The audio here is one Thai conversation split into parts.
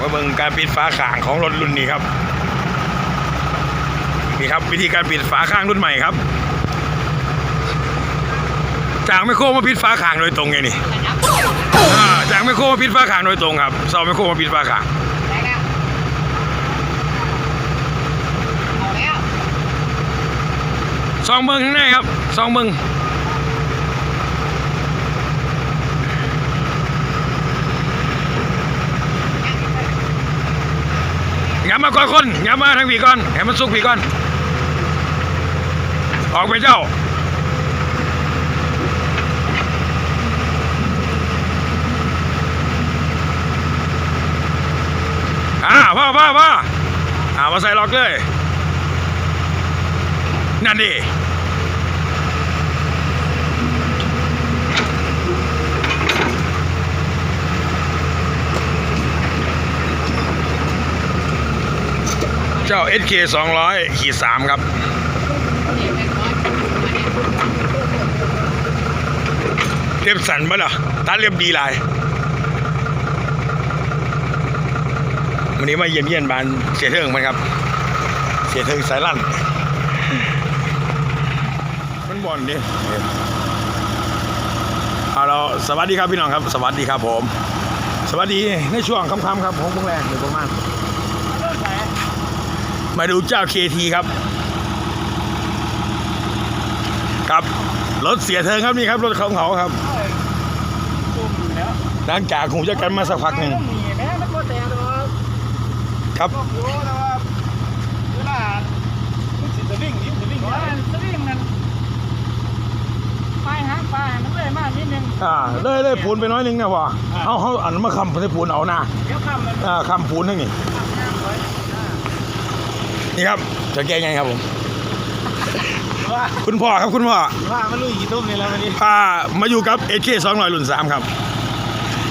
การปิดฝาข้างของรถรุ่นนี้ครับนี่ครับ วิธีการปิดฝาข้างรุ่นใหม่ครับ จากไมโครมาปิดฝาข้างโดยตรงไงนี่อ่าจากไมโครมาปิดฝาข้างโดยตรงครับเสาไมโครมาปิดฝาข้างได้แล้วเอาแล้วซองเบิ้งข้างในครับซองเบิ้งำมาก่อนคนย้ำมาทางผีก่อนให้มันสุกผีก่อน ออกไปเจ้าอ่าพ่อพ่อพ่ออ่ามาใส่ล็อกเลย นั่นดิ เจ้า SK 200ขีด3ครับเรียบสันปะเหรอตาเรียบดีลาย วันนี้มาเยี่ยมเยี่ยนบานเสียเทิงมันครับ เสียเทิงสายลั่น มันบอลดิเอาเราสวัสดีครับพี่น้องครับ สวัสดีครับผม สวัสดีในช่วงค่ำๆครับของพงแรกหรือประมาณ มาดูเจ้าเคทีครับ ครับ รถเสียเทิงครับนี่ครับรถของเขาครับตุ่มแล้วหลังจากหูจะกันมาสักพักหนึ่งต้องมีแม่มันก็แต่ตัวครับก็รู้นะว่าเวลามันสิจะวิ่งนี่จะวิ่งว่าสวิ่งมันไปหางปลามันเลยมากนิดนึงอ่าเลยเลยปูนไปน้อยหนึงนะวะเขาเขาอันนั้นมาคำให้ปูนเอาหน้าเดี๋ยวคำมันอ่าคำปูนทั้งนี้น้ำไว้ นี่ครับจะแก้ไงครับผม ว่าคุณพ่อครับคุณพ่อว่ามันลุยกี่ตุ้มนี่แล้ววันนี้พามาอยู่กับเอเคสองร้อยรุ่นสามครับ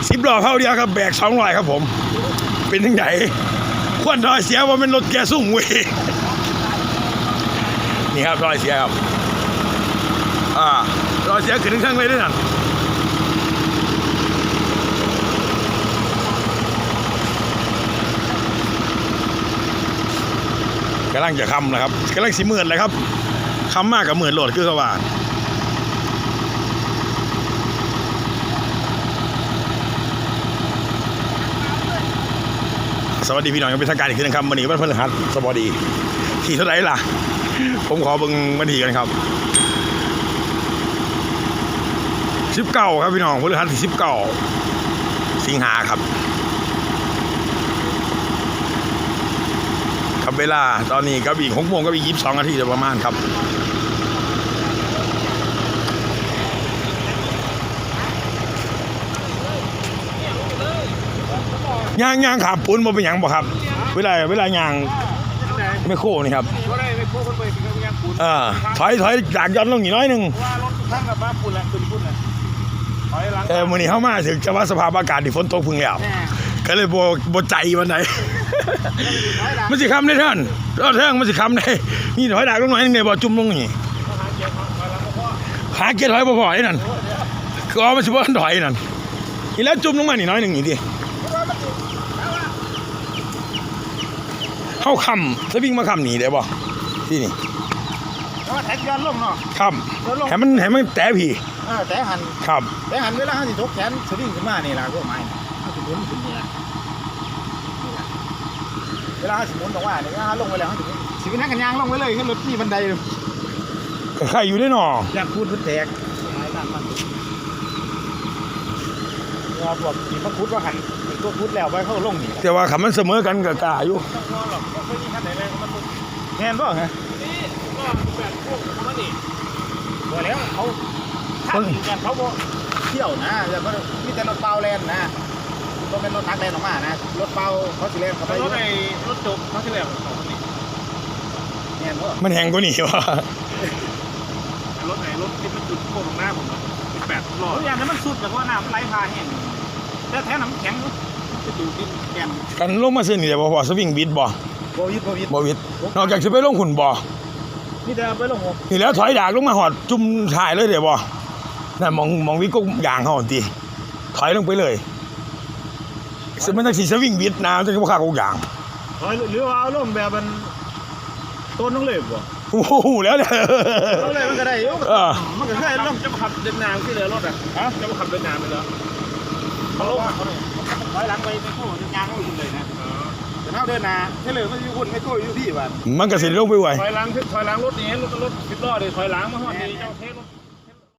สิบล้อเข้าเดียวครับแบกสองร้อยครับผม เป็นทั้งไหนควนรอยเสียว่าเป็นรถแกสุ่งเวยนี่ครับรอยเสียครับ อ่ารอยเสียขึ้นทั้งข้างเลยด้วยนั่น กำลังจะคำนะครับกำลังสิหมื่นเลยครับคำมากกับหมื่นโหลดคือเขาว่าสวัสดีพี่น้องยังเป็นทางการอีกครั้งนะครับวันนี้วันพฤหัสสวัสดี ที่เท่าไหร่ล่ะ ผมขอเบิ่งวันที่กันครับสิบเก้าครับพี่น้องพฤหัสที่สิบเก้าสิงหาครับ ครับเวลาตอนนี้ก็อีกหกโมงก็อีกยี่สิบสองนาทีโดยประมาณครับย่างย่างขามปูนบ่เป็นหยังบ่ครับ เวลาเวลาย่างไม่โค้นี่ครับก็ได้ไปโค้งคนไปถึงกับยังปูนเออถอยถอยจากย้อนลงอีกน้อยหนึงว่ารถทุกท่านกับบ้าปูนแหละปูนปูนแหละถอยหลังเออมื้อนี้เฮามาถึงจะว่าสภาพอากาศที่ฝนตกพึ่งแล้วแน่ ก็เลยบ่บ่ใจวันไหนถอยหลังมันสิคำได้ท่านรอดเทิงมันสิคำได้นี่ถอยดากลงหน่อยหนึงเนี่ยบ่จุ่มลงนี่หาเกียร์ถอยหลังก็พอขาเกียร์ถอยบ่พอไอ้นั่นคือเอามันสิบ่ทันถอยนั่นอีแล้วจุ่มลงมานี่น้อยหนึงนี่ดิเฮาคำสวิงมาคำนี่ได้บ่ที่นี่เพราะว่าแท็กย้อนลงเนาะครับให้มันให้มันแตะพี่เออแต่หันครับแต่หันเวลาเขาสิทกแขนสวิงขึ้นมานี่ล่ะพวกไม้เขาสิห มุนขึ้นนี่ล่ะนี่ล่ะเวลาเขาสิหมุนตรงว่าเนี่ยเวลาเขาลงไปแล้วเขาสิหมุนสิเป็นนักกันยางลงไปเลยขึ้นรถมีบันไดเลยใครอยู่ได้หนออยากพูดพื้นแตกไม้ด้านมันเราพวกที่มาคุดว่าหันเป็นตัวคุดแล้วไปเขาลงนี่แต่ว่าคำมันเสมอกันกับกาอยู่ต้องงอหรอกก็ไม่มีขั้นไหนเลยมันแน่นป่ะฮะนี่ก็แบบพวกมันนี่บ่แล้วเขาถ้าถึงกันเขาบ่เที่ยวนะแต่ว่ามีแต่รถเปล่าแลนนะ ก็เป็นรถทักแลนออกมานะ รถเปล่าเขาสิแลนเข้าไปรถไอ้รถจบเขาที่แล้วของนี่แน่นป่ะมันแหงกว่านี่วะรถไหนรถที่มันจุดโค้งตรงหน้าผมอะสิบแปดรอดทุกอย่างนั้นมันสุดแบบว่าน้ำไหลพาแห้งแต่แท้น้ำแข็งมันจะดูดินแกนกันลงมาเส้นนี่เดี๋ยวบ่พอสวิงบิดบ่โบวิดโบวิดบ่วิดนอกจากจะไปลงหุ่นบ่นี่เดินไปลงหัวนี่แล้วถอยดากลงมาหอดจุ่มถ่ายเลยเดี๋ยวบ่นั่นมองมองวิกกยางเขาหั่นติถอยลงไปเลย ซึ่งมันต้องสีสวิงบิดนะมันจะเป็นค่าของอย่างเฮ้ยหรือว่าเอาลงแบบมันต้นต้องเลยบ่โอ้โหแล้วเนี่ยเอาเลยมันก็ได้อยู่เออมันก็แค่ลงจะมาขับเดินน้ำที่เรือรถอะฮะจะมาขับเดินน้ำไปแล้วเขาลงเขาเลยถอยหลังไปไปโค้งยางเขาอยู่เลยนะแต่ถ้าเดินหน้าเท่เลยมันอยู่คุณไม่โก้อยู่พี่บ้านมันก็สิลงไปไหวถอยหลังถอยหลังรถนี้รถรถสิบล้อเลยถอยหลังมาหอดนี้เจ้าเทรถ